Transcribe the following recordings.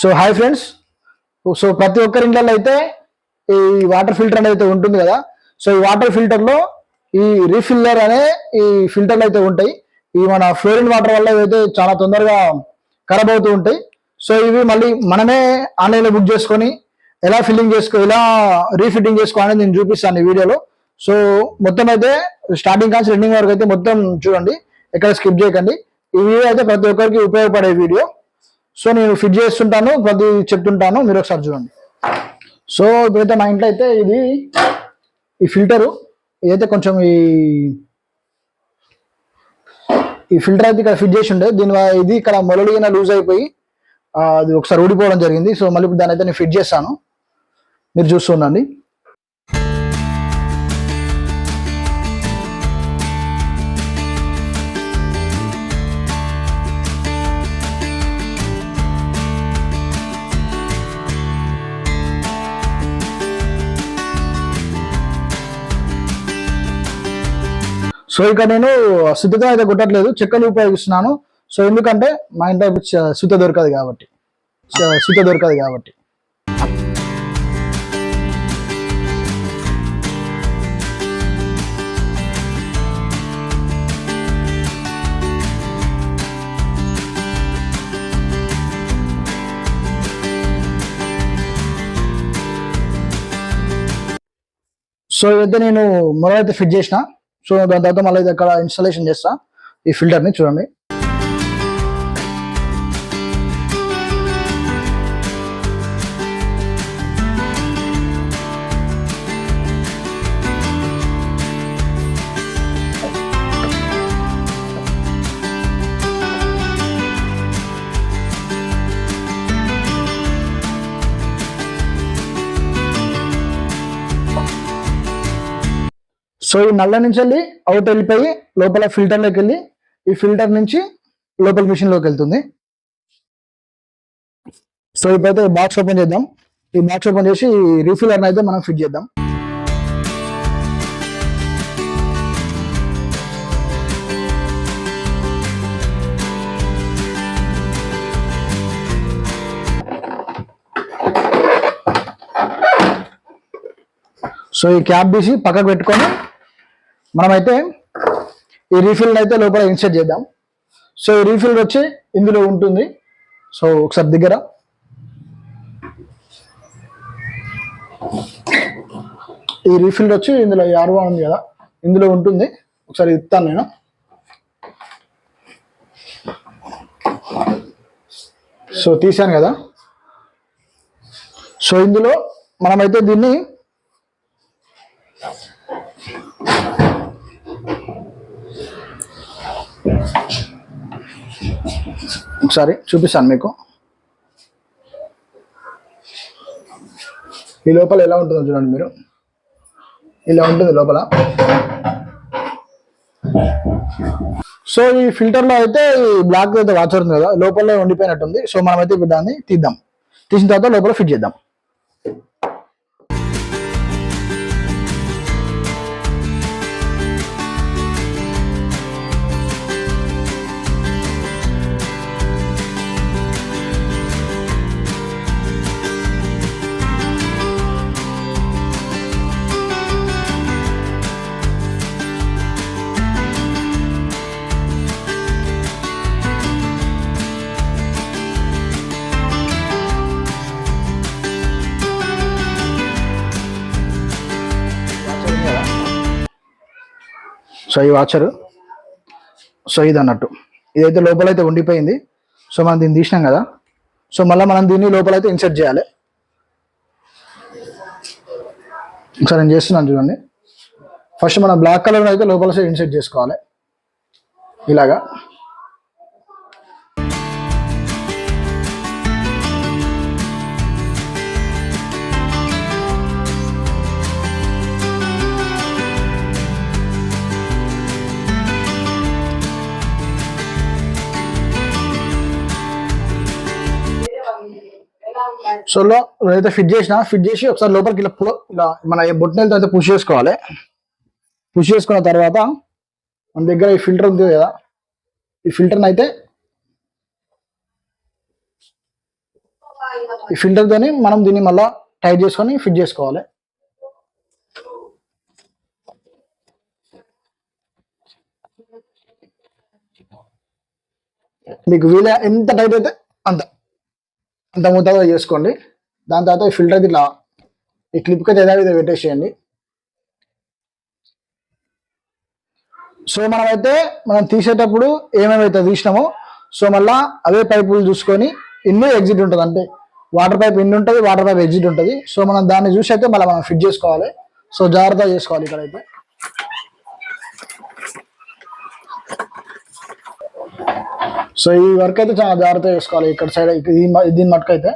So hi friends. So ప్రతి ఒక్కరి ఇంట్లో అయితే ఈ వాటర్ ఫిల్టర్ అనేది ఉంటుంది కదా. సో ఈ వాటర్ ఫిల్టర్లో ఈ రీఫిల్లర్ అనే ఈ ఫిల్టర్లు అయితే ఉంటాయి. ఈ మన ఫ్లోరిన్ వాటర్ వల్ల అయితే చాలా తొందరగా ఖరాబ్ అవుతూ ఉంటాయి. సో ఇవి మళ్ళీ మనమే ఆన్లైన్లో బుక్ చేసుకొని ఎలా ఫిల్లింగ్ చేసుకో ఎలా రీఫిట్టింగ్ చేసుకోవాలని నేను చూపిస్తాను ఈ వీడియోలో. సో మొత్తం అయితే స్టార్టింగ్ కాన్స్ ఎండింగ్ వరకు అయితే మొత్తం చూడండి. ఎక్కడ స్కిప్ చేయకండి. ఈ వీడియో అయితే ప్రతి ఒక్కరికి ఉపయోగపడే వీడియో. సో నేను ఫిట్ చేస్తుంటాను ప్రతి చెప్తుంటాను మీరు ఒకసారి చూడండి. సో ఇప్పుడైతే మా ఇంట్లో అయితే ఇది ఈ ఫిల్టరు ఇదైతే కొంచెం ఈ ఈ ఫిల్టర్ అయితే ఇక్కడ ఫిట్ చేసి ఉండే దీని వల్ల ఇది ఇక్కడ మొలలిగిన లూజ్ అయిపోయి అది ఒకసారి ఊడిపోవడం జరిగింది. సో మళ్ళీ ఇప్పుడు దాని అయితే నేను ఫిట్ చేస్తాను. మీరు చూస్తుండండి సో ఇక నేను శుద్ధత అయితే కొట్టట్లేదు చెక్కలు ఉపయోగిస్తున్నాను. సో ఎందుకంటే మా ఇంట్లో శుద్ధ దొరకదు కాబట్టి. శుద్ధ దొరకదు కాబట్టి. సో ఇదైతే నేను మొదలైతే ఫిట్ చేసిన. సో దాని తర్వాత మళ్ళీ ఇది అక్కడ ఇన్స్టాలేషన్ చేస్తా. ఈ ఫిల్టర్ని చూడండి. సో ఈ నల్ల నుంచి వెళ్ళి అవుట్ వెళ్ళిపోయి లోపల ఫిల్టర్లోకి వెళ్ళి ఈ ఫిల్టర్ నుంచి లోపల మిషన్లోకి వెళ్తుంది. సో ఇప్పుడైతే బాక్స్ ఓపెన్ చేద్దాం. ఈ బాక్స్ ఓపెన్ చేసి రీఫిలర్ని అయితే మనం ఫిట్ చేద్దాం. సో ఈ క్యాప్ తీసి పక్కకు పెట్టుకొని మనమైతే ఈ రీఫిల్ అయితే లోపల ఇన్సర్ట్ చేద్దాం. సో ఈ రీఫిల్ వచ్చి ఇందులో ఉంటుంది. సో ఒకసారి దగ్గర. ఈ రీఫిల్ వచ్చి ఇందులో ఈ ఉంది కదా ఇందులో ఉంటుంది. ఒకసారి ఇస్తాను నేను. సో తీసాను కదా. సో ఇందులో మనమైతే దీన్ని ఒకసారి చూపిస్తాను మీకు. ఈ లోపల ఎలా ఉంటుందో చూడండి మీరు. ఇలా ఉంటుంది లోపల. సో ఈ ఫిల్టర్లో అయితే ఈ బ్లాక్ అయితే వాచ్ అవుతుంది కదా లోపల ఉండిపోయినట్టుంది. సో మనమైతే దాన్ని తీద్దాం. తీసిన తర్వాత లోపల ఫిట్ చేద్దాం. సో ఈ వాచరు సో ఇది అన్నట్టు. ఇదైతే లోపలైతే ఉండిపోయింది. సో మనం దీన్ని తీసినాం కదా. సో మళ్ళీ మనం దీన్ని లోపలైతే ఇన్సర్ట్ చేయాలి. ఒకసారి నేను చేస్తున్నాను చూడండి. ఫస్ట్ మనం బ్లాక్ కలర్ అయితే లోపల సైడ్ ఇన్సర్ట్ చేసుకోవాలి. ఇలాగా. సో లో అయితే ఫిట్ చేసిన ఫిట్ చేసి ఒకసారి లోపలికి ఇలా ఇలా మన బొట్టనలతో అయితే పుష్ చేసుకోవాలి. పుష్ చేసుకున్న తర్వాత మన దగ్గర ఈ ఫిల్టర్ ఉంది కదా ఈ ఫిల్టర్ని అయితే ఈ ఫిల్టర్తోని మనం దీన్ని మళ్ళీ టైట్ చేసుకొని ఫిట్ చేసుకోవాలి. మీకు వీలే ఎంత టైట్ అయితే అంత. అంత ముద్దగా చేసుకోండి. దాని తర్వాత ఈ ఫిల్టర్ ఇట్లా ఈ క్లిప్కి అయితే ఏదో పెట్టేసేయండి. సో మనమైతే మనం తీసేటప్పుడు ఏమేమైతే తీసినామో సో మళ్ళా అవే పైపులు చూసుకొని ఇన్ని ఎగ్జిట్ ఉంటుంది అంటే వాటర్ పైప్ ఇన్ని ఉంటుంది వాటర్ పైప్ ఎగ్జిట్ ఉంటుంది. సో మనం దాన్ని చూసి అయితే మళ్ళీ మనం ఫిట్ చేసుకోవాలి. సో జాగ్రత్తగా చేసుకోవాలి ఇక్కడైతే. సో ఈ వర్క్ అయితే చాలా జాగ్రత్తగా చేసుకోవాలి ఇక్కడ సైడ్ దీని మటుకు అయితే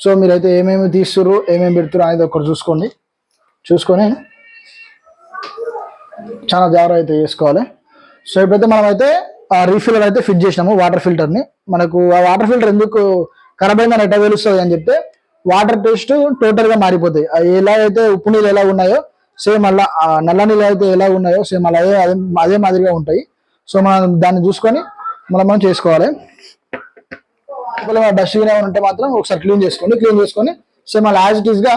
సో మీరైతే ఏమేమి తీస్తుర్రు ఏమేమి పెడుతురు అనేది ఒకటి చూసుకోండి. చూసుకొని చాలా జాగ్రత్త అయితే చేసుకోవాలి సో ఇప్పుడైతే మనమైతే ఆ రీఫిల్లర్ అయితే ఫిట్ చేసినాము వాటర్ ఫిల్టర్ని మనకు ఆ వాటర్ ఫిల్టర్ ఎందుకు ఖరాబ్ అయిందని ఎట్లా తెలుస్తుంది అని చెప్తే వాటర్ టేస్ట్ టోటల్గా మారిపోతాయి. ఎలా అయితే ఉప్పు నీళ్ళు ఎలా ఉన్నాయో సేమ్ అలా నల్ల నీళ్ళు అయితే ఎలా ఉన్నాయో సేమ్ అలా అదే అదే మాదిరిగా ఉంటాయి. సో మనం దాన్ని చూసుకొని మనం మనం చేసుకోవాలి. ఒకవేళ డస్ట్ గిన ఉంటే మాత్రం ఒకసారి క్లీన్ చేసుకోండి. క్లీన్ చేసుకొని సేమ్ అలా యాజ్ ఇట్ ఈస్గా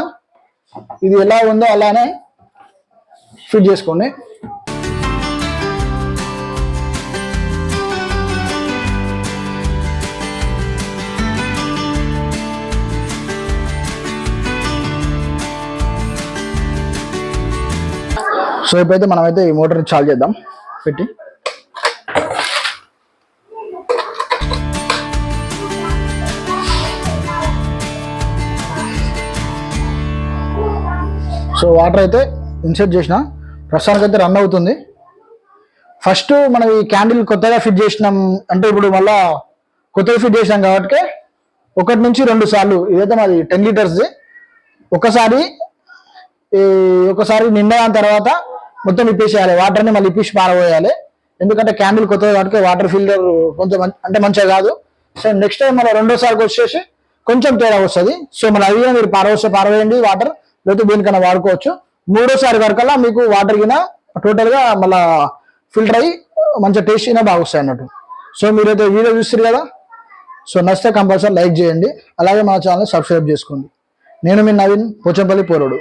ఇది ఎలా ఉందో అలానే ఫిట్ చేసుకోండి. సో ఇప్పుడైతే మనమైతే ఈ మోటార్ని చాలు చేద్దాం. పెట్టి సో వాటర్ అయితే ఇన్సర్ట్ చేసిన. ప్రస్తుతానికి అయితే రన్ అవుతుంది. ఫస్ట్ మనం ఈ క్యాండిల్ కొత్తగా ఫిట్ చేసినాం అంటే ఇప్పుడు మళ్ళా కొత్తగా ఫిట్ చేసినాం కాబట్టి ఒకటి నుంచి రెండు సార్లు ఇదైతే మాది టెన్ లీటర్స్ది ఒకసారి ఒకసారి నిండిన తర్వాత మొత్తం ఇప్పేసేయాలి వాటర్ని మళ్ళీ ఇప్పించి పారబోయాలి. ఎందుకంటే క్యాండిల్ కొత్తది కాబట్టి వాటర్ ఫిల్టర్ కొంచెం అంటే మంచిగా కాదు. సో నెక్స్ట్ టైం మన రెండోసారికి వచ్చేసి కొంచెం తేడా వస్తుంది. సో మన అవి మీరు పారవస్తే పారవేయండి వాటర్ లేకపోతే దేనికైనా వాడుకోవచ్చు. మూడోసారి వరకల్లా మీకు వాటర్ కింద టోటల్గా మళ్ళా ఫిల్టర్ అయ్యి మంచిగా టేస్ట్ అయినా బాగా వస్తాయి అన్నట్టు. సో మీరైతే వీడియో చూస్తారు కదా? సో నచ్చితే కంపల్సరీ లైక్ చేయండి. అలాగే మా ఛానల్ సబ్స్క్రైబ్ చేసుకోండి. నేను మీ నవీన్ పోచంపల్లి పోరుడు